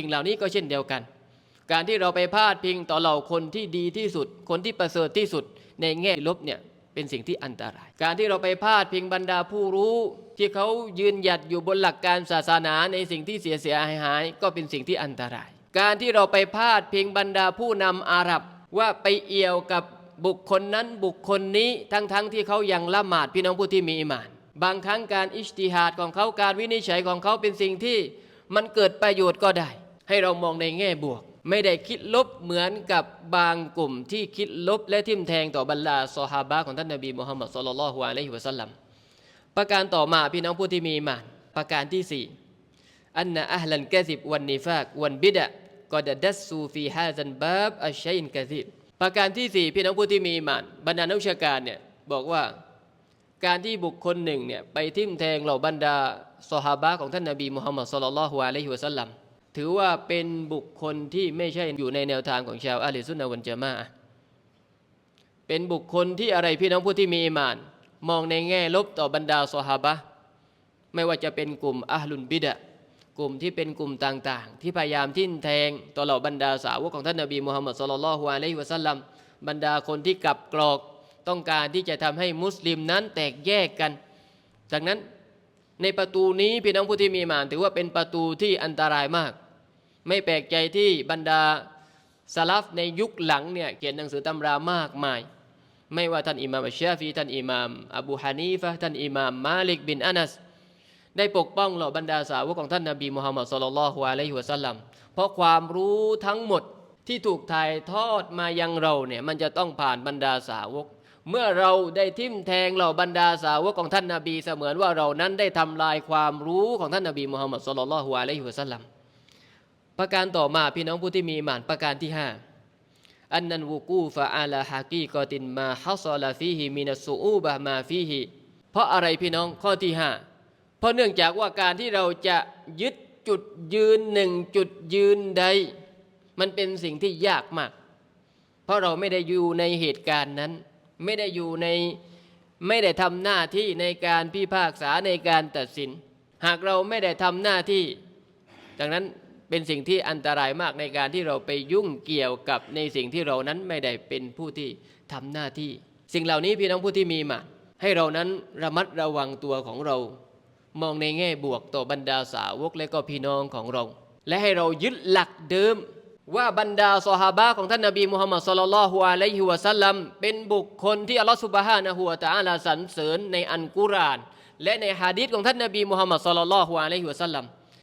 สิ่งเหล่านี้ก็เช่นเดียวกัน การที่เราไปพาดพิงต่อเหล่าคนที่ดีที่สุด คนที่ประเสริฐที่สุด ในแง่ลบเนี่ยเป็นสิ่งที่อันตราย การที่เราไปพาดพิงบรรดาผู้รู้ ที่เขายืนหยัดอยู่บนหลักการศาสนาในสิ่งที่เสียเสียหายหายก็เป็นสิ่งที่อันตราย การที่เราไปพาดพิงบรรดาผู้นำอาหรับ ว่าไปเอี่ยวกับบุคคลนั้นบุคคลนี้ทั้งๆทที่เขายังละหมาดพี่น้องผู้ที่มีอิมาน บางครั้งการอิจติฮาดของเขาการวินิจฉัยของเขาเป็นสิ่งที่มันเกิดประโยชน์ก็ได้ ให้เรามองในแง่บวก ไม่ได้คิดลบเหมือนกับบางกลุ่มที่คิดลบและทิมแทงต่อบรรดาซอฮาบะของท่านนบีมุฮัมมัดสุลลัลฮวาอะลัยฮิวะสัลลัมประการต่อมาพี่น้องผู้ที่มีมานประการที่สี่อันนะอัลลันกะซิบวันนิฟากวันบิดะกอดดัสซูฟีฮาซันบาบอัชชัยนกะซิบประการที่สี่พี่น้องผู้ที่มีมานบรรดานักวิชาการเนี่ยบอกว่าการที่บุคคลหนึ่งเนี่ยไปทิมแทงเหล่าบรรดาซอฮาบะของท่านนบีมุฮัมมัดสุลลัลฮวาอะลัยฮิวะสัลลัม ถือว่าเป็นบุคคลที่ไม่ใช่อยู่ในแนวทางของชาวอะลิซุนนะวันจามะอะห์เป็นบุคคลที่อะไรพี่น้องผู้ที่มีอิมาน มองในแง่ลบต่อบรรดาซอฮาบะไม่ว่าจะเป็นกลุ่มอัลลุนบิดะกลุ่มที่เป็นกลุ่มต่างๆ ที่พยายามทิ่มแทงต่อเหล่าบรรดาสาวกของท่านนบีมุฮัมมัดสุลลัลฮวาอะลัยฮิวะสัลลัมบรรดาคนที่กลับกรอกต้องการที่จะทำให้มุสลิมนั้นแตกแยกกัน ดังนั้น ในประตูนี้พี่น้องผู้ที่มีมานถือว่าเป็นประตูที่อันตรายมาก ไม่แปลกใจที่บรรดาสลัฟในยุคหลังเนี่ยเขียนหนังสือตำรามากมาย ไม่ว่าท่านอิหม่ามอัชชาฟีท่านอิหม่าม อบูฮานีฟะท่านอิหม่ามมาลิกบินอานัสได้ปกป้องเหล่าบรรดาสาวกของท่านนบีมุฮัมมัดสุลลัลฮวาอะลัยฮิวะสัลลัมเพราะความรู้ทั้งหมดที่ถูกถ่ายทอดมายังเราเนี่ยมันจะต้องผ่านบรรดาสาวก เมื่อเราได้ทิมแทงเหล่าบรรดาสาวกของท่านนบีเสมือนว่าเรานั้นได้ทำลายความรู้ของท่านนบีมุฮัมมัดสุลลัลฮวาอะลัยฮิวะสัลลัมประการต่อมาพี่น้องผู้ที่มีหมานประการที่ห้าอันนันวุกูฟะอาลาฮากีกอตินมาฮัสลาฟีฮิมินัสูอูบะมาฟีฮิเพราะอะไรพี่น้องข้อที่ห้าเพราะเนื่องจากว่าการที่เราจะยึดจุดยืนหนึ่งจุดยืนใด มันเป็นสิ่งที่ยากมาก เพราะเราไม่ได้อยู่ในเหตุการณ์นั้น ไม่ได้อยู่ในไม่ได้ทำหน้าที่ในการพิพากษาในการตัดสิน หากเราไม่ได้ทำหน้าที่ ดังนั้นเป็นสิ่งที่อันตรายมากในการที่เราไปยุ่งเกี่ยวกับในสิ่งที่เรานั้นไม่ได้เป็นผู้ที่ทำหน้าที่ สิ่งเหล่านี้พี่น้องผู้ที่มีมา ให้เรานั้นระมัดระวังตัวของเรา มองในแง่บวกต่อบรรดาสาวกและก็พี่น้องของเรา และให้เรายึดหลักเดิม ว่าบรรดาซอฮาบะของท่านนบีมุฮัมมัดสุลลัลฮุอะลัยฮิวะสัลลัมเป็นบุคคลที่อัลลอฮฺสุบฮานะฮุวะตะอาลาสรรเสริญในอันกุราน และในฮะดีษของท่านนบีมุฮัมมัดสุลลัลฮุอะลัยฮิวะสัลลัม